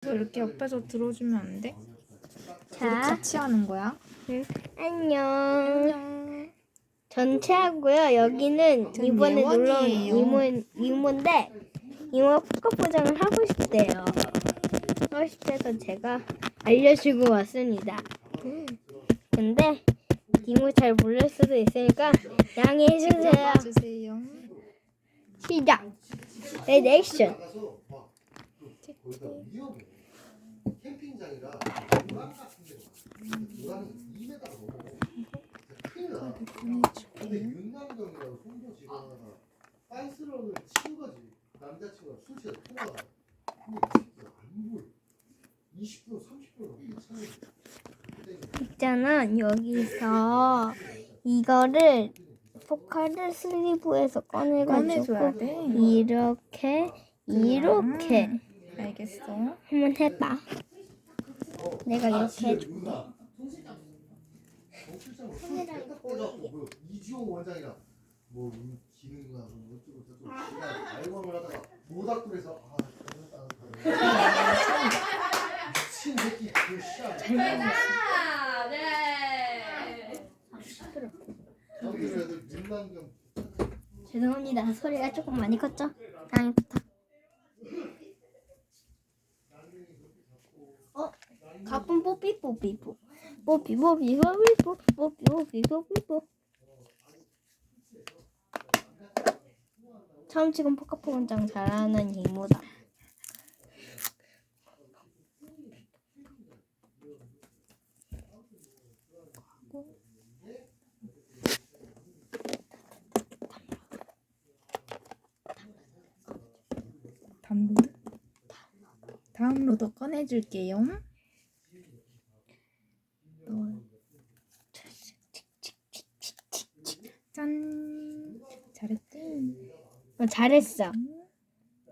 너 이렇게 옆에서 들어주면 안 돼? 우리 자, 같이 하는 거야? 안녕. 안녕. 전체 하고요. 여기는 전 이번에 놀러 온 예원이에요. 이모, 이모인데 이모가 포카 포장을 하고 싶대요. 하고 싶대서 제가 알려주고 왔습니다. 근데 이모 잘 모를 수도 있으니까 양해해 주세요. 주세요. 시작. 레디 액션. 위험해. 캠핑장이라 도랑 같은 데가 도랑이 2m가 넘어. 큰일 나. 근데 윤남경이라고 송도 직원하나 빤스런을 친 거지. 남자친구가 술 취해서 통화가. 근데 이 새끼가 안 보여. 20분, 30분 넘게 차는 그때 있잖아. 여기서 이거를 포카를 슬리브에서 꺼내가지고 꺼내줘야 돼. 이렇게 이렇게 음, 알겠어. 한번 해봐. 내가 이렇게 해줘. 윤남. 뺐다 빼갖고. 뭐 이지호 원장이랑 뭐 음, 기능이나 뭐 어쩌고 저쩌고 제가 알바를 하다가 모닥불에서 아 잘못다. 미친 새끼 그 씨야 저기 애들 윤남경 죄송합니다. 소리가 조금 많이 컸죠? 양해 부탁. 가쁜 뽀삐 뽀삐 뽀. 뽀삐 뽀삐 뽀삐 뽀. 뽀삐 뽀삐 뽀삐 뽀. 처음 지금 포카포 원장 잘하는 이모다. 다운로드? 다운로드 꺼내줄게요. 너- 짠. 잘했지? 어, 잘했어.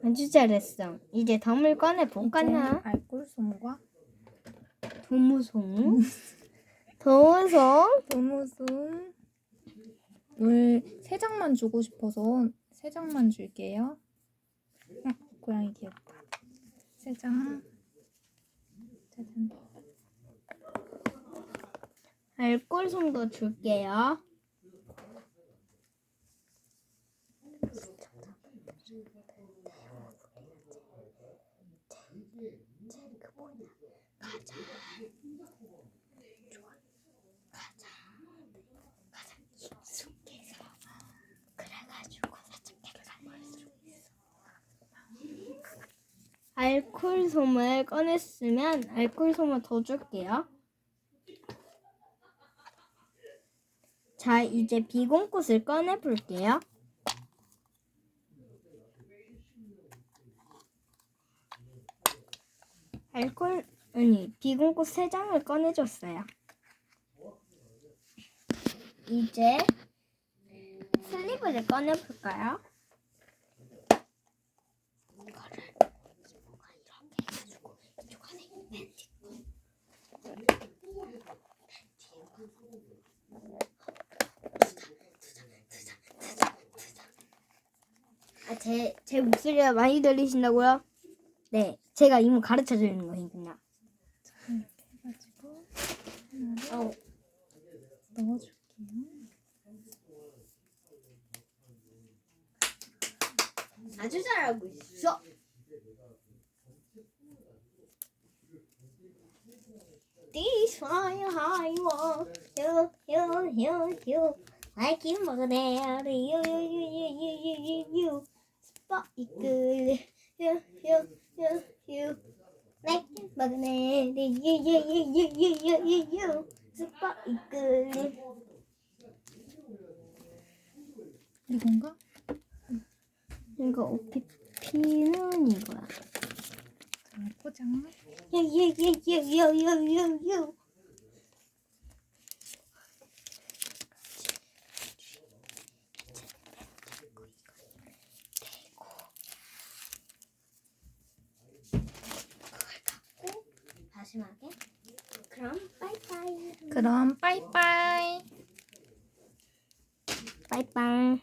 아주 잘했어. 이제 덤을 꺼내 볼까나? 알콜솜과 도무송. 도무송. 도무솜 물세 장만 주고 싶어서 세 장만 줄게요. 어, 고양이 귀엽다. 세 장. 네, 별꼴송도 줄게요. 알콜솜을 꺼냈으면 알콜솜을 더 줄게요. 자, 이제 비공꽃을 꺼내 볼게요. 알콜 아니 비공꽃 세 장을 꺼내줬어요. 이제 슬리브를 꺼내 볼까요? 제, 제 목소리가 많이 들리신다고요? 네, 제가 이모 가르쳐 주는 거니까. 어. 아주 잘하고 있어. You magnet, you, you, you, you, you, you, 서 이끌려 유유유유 내게 막내 유유유유유유유 슈퍼 이끌림 이건가? 이거 오피 피는 이거야. 포장. 유유유유유유유 마지막에? 그럼 빠이빠이. 그럼 빠이빠이. 빠이빠이